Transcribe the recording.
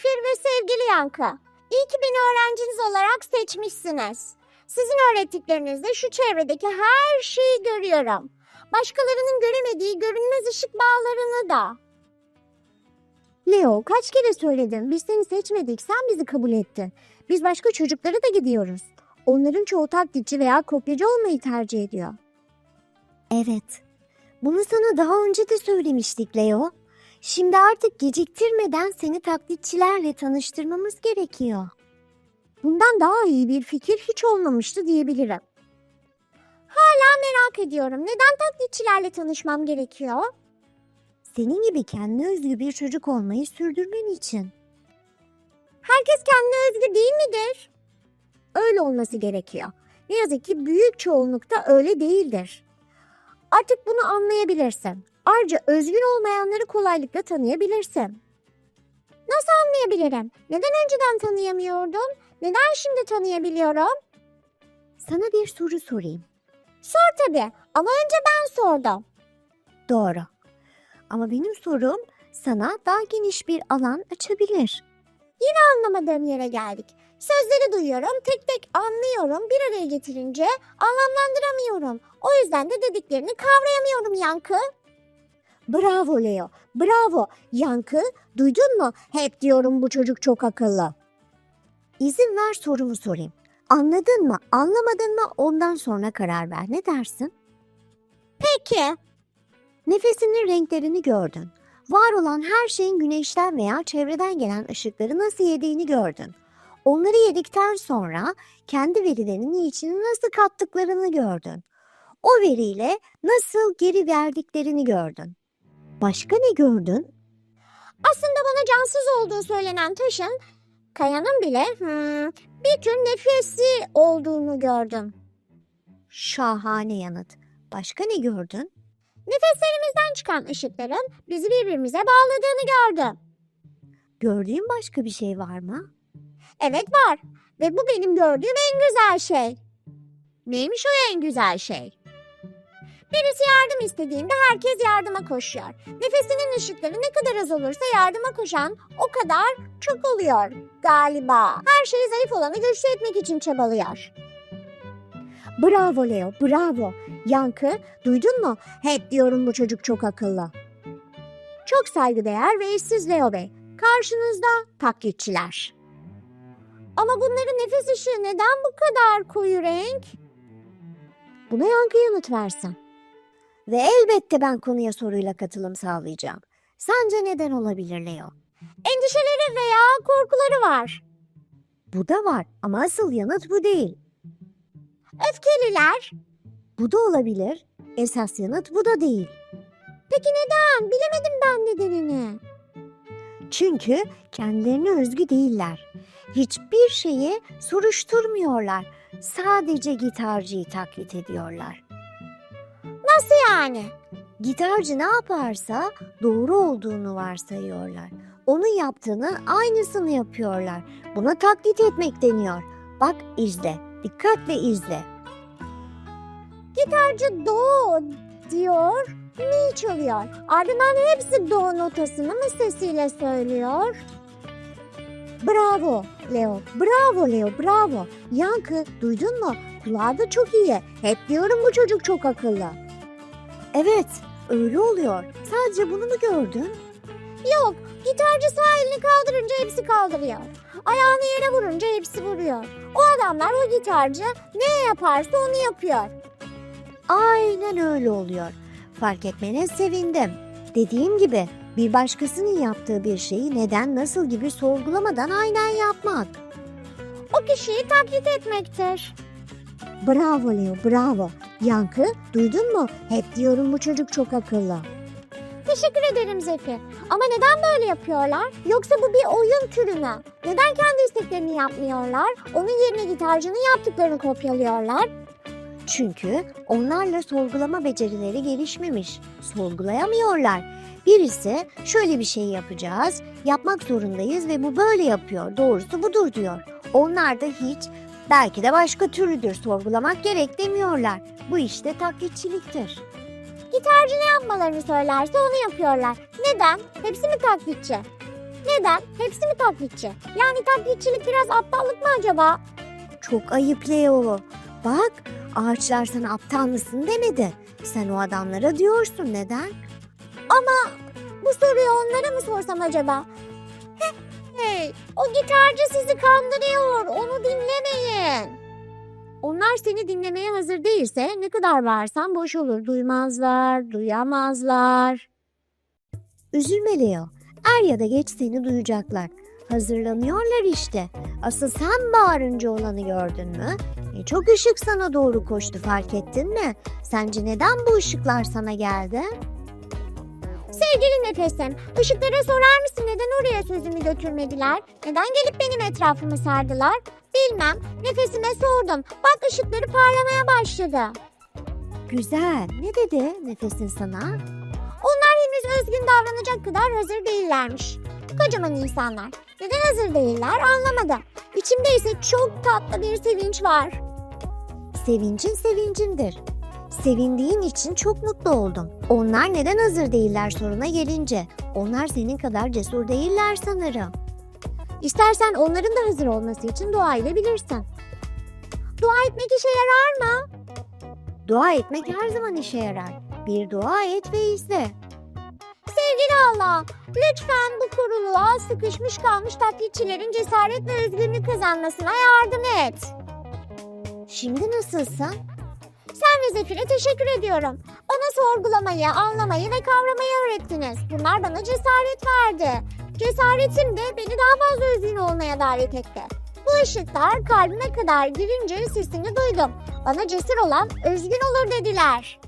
Zefir ve sevgili Yankı. İyi ki beni öğrenciniz olarak seçmişsiniz. Sizin öğrettiklerinizde şu çevredeki her şeyi görüyorum. Başkalarının göremediği görünmez ışık bağlarını da. Leo kaç kere söyledim. Biz seni seçmedik. Sen bizi kabul ettin. Biz başka çocuklara da gidiyoruz. Onların çoğu taklitçi veya kopyacı olmayı tercih ediyor. Evet. Bunu sana daha önce de söylemiştik Leo. Şimdi artık geciktirmeden seni taklitçilerle tanıştırmamız gerekiyor. Bundan daha iyi bir fikir hiç olmamıştı diyebilirim. Hala merak ediyorum. Neden taklitçilerle tanışmam gerekiyor? Senin gibi kendine özgü bir çocuk olmayı sürdürmen için. Herkes kendine özgü değil midir? Öyle olması gerekiyor. Ne yazık ki büyük çoğunlukta öyle değildir. Artık bunu anlayabilirsin. Ayrıca özgün olmayanları kolaylıkla tanıyabilirsin. Nasıl anlayabilirim? Neden önceden tanıyamıyordum? Neden şimdi tanıyabiliyorum? Sana bir soru sorayım. Sor tabii ama önce ben sordum. Doğru. Ama benim sorum sana daha geniş bir alan açabilir. Yine anlamadığım yere geldik. Sözleri duyuyorum, tek tek anlıyorum, bir araya getirince anlamlandıramıyorum. O yüzden de dediklerini kavrayamıyorum Yankı. Bravo Leo, bravo. Yankı, duydun mu? Hep diyorum bu çocuk çok akıllı. İzin ver sorumu sorayım. Anladın mı, anlamadın mı ondan sonra karar ver. Ne dersin? Peki. Nefesinin renklerini gördün. Var olan her şeyin güneşten veya çevreden gelen ışıkları nasıl yediğini gördün. Onları yedikten sonra kendi verilerini içine nasıl kattıklarını gördün. O veriyle nasıl geri verdiklerini gördün. Başka ne gördün? Aslında bana cansız olduğu söylenen taşın, kayanın bile hmm, bir tür nefesi olduğunu gördüm. Şahane yanıt. Başka ne gördün? Nefeslerimizden çıkan ışıkların bizi birbirimize bağladığını gördüm. Gördüğün başka bir şey var mı? Evet var. Ve bu benim gördüğüm en güzel şey. Neymiş o en güzel şey? Birisi yardım istediğinde herkes yardıma koşuyor. Nefesinin ışıkları ne kadar az olursa yardıma koşan o kadar çok oluyor galiba. Her şeyi zayıf olanı güçlü etmek için çabalıyor. Bravo Leo, bravo. Yankı, duydun mu? Hep diyorum bu çocuk çok akıllı. Çok saygıdeğer ve eşsiz Leo Bey. Karşınızda taklitçiler. Ama bunların nefes ışığı neden bu kadar koyu renk? Buna Yankı yanıt versin. Ve elbette ben konuya soruyla katılım sağlayacağım. Sence neden olabilir Leo? Endişeleri veya korkuları var. Bu da var ama asıl yanıt bu değil. Öfkeliler. Bu da olabilir. Esas yanıt bu da değil. Peki neden? Bilemedim ben nedenini. Çünkü kendilerine özgü değiller. Hiçbir şeyi soruşturmuyorlar. Sadece gitarcıyı taklit ediyorlar. Nasıl yani? Gitarcı ne yaparsa doğru olduğunu varsayıyorlar. Onun yaptığını aynısını yapıyorlar. Buna taklit etmek deniyor. Bak izle, dikkatle izle. Gitarcı do diyor, mi çalıyor. Ardından hepsi do notasını mı sesiyle söylüyor? Bravo Leo, bravo Leo, bravo. Yankı, duydun mu? Kulağı da çok iyi. Hep diyorum bu çocuk çok akıllı. Evet, öyle oluyor. Sadece bunu mu gördün? Yok, gitarcı sağ elini kaldırınca hepsi kaldırıyor. Ayağını yere vurunca hepsi vuruyor. O adamlar o gitarcı ne yaparsa onu yapıyor. Aynen öyle oluyor. Fark etmene sevindim. Dediğim gibi bir başkasının yaptığı bir şeyi neden nasıl gibi sorgulamadan aynen yapmak. O kişiyi taklit etmektir. Bravo Leo, bravo. Yankı, duydun mu? Hep diyorum bu çocuk çok akıllı. Teşekkür ederim Zefir. Ama neden böyle yapıyorlar? Yoksa bu bir oyun türü mü? Neden kendi isteklerini yapmıyorlar? Onun yerine gitarcının yaptıklarını kopyalıyorlar. Çünkü onlarla sorgulama becerileri gelişmemiş. Sorgulayamıyorlar. Birisi şöyle bir şey yapacağız, yapmak zorundayız ve bu böyle yapıyor, doğrusu budur diyor. Onlar da hiç belki de başka türlüdür, sorgulamak gerek demiyorlar. Bu işte taklitçiliktir. Gitarcı ne yapmalarını söylerse onu yapıyorlar. Neden? Hepsi mi taklitçi? Neden? Hepsi mi taklitçi? Yani taklitçilik biraz aptallık mı acaba? Çok ayıp Leo. Bak ağaçlar sana aptal mısın demedi. Sen o adamlara diyorsun neden? Ama bu soruyu onlara mı sorsam acaba? Hey, o gitarcı sizi kandırıyor. Onu dinlemeyin. Onlar seni dinlemeye hazır değilse ne kadar bağırsan boş olur. Duymazlar, duyamazlar. Üzülme Leo. Er ya da geç seni duyacaklar. Hazırlanıyorlar işte. Asıl sen bağırınca olanı gördün mü? E, çok ışık sana doğru koştu fark ettin mi? Sence neden bu ışıklar sana geldi? Sevgili nefesim, ışıklara sorar mısın neden oraya sözümü götürmediler? Neden gelip benim etrafımı sardılar? Bilmem, nefesime sordum. Bak ışıkları parlamaya başladı. Güzel, ne dedi nefesin sana? Onlar henüz özgün davranacak kadar hazır değillermiş. Kocaman insanlar. Neden hazır değiller anlamadım. İçimde ise çok tatlı bir sevinç var. Sevincin sevincindir. Sevindiğin için çok mutlu oldum. Onlar neden hazır değiller soruna gelince. Onlar senin kadar cesur değiller sanırım. İstersen onların da hazır olması için dua edebilirsin. Dua etmek işe yarar mı? Dua etmek her zaman işe yarar. Bir dua et ve izle. Sevgili Allah, lütfen bu kuruluğa sıkışmış kalmış taklitçilerin cesaret ve özgürlük kazanmasına yardım et. Şimdi nasılsın? Sen ve Zefir'e teşekkür ediyorum. Bana sorgulamayı, anlamayı ve kavramayı öğrettiniz. Bunlar bana cesaret verdi. Cesaretim de beni daha fazla özgün olmaya davet etti. Bu ışıklar kalbime kadar girince sesini duydum. Bana cesur olan özgün olur dediler.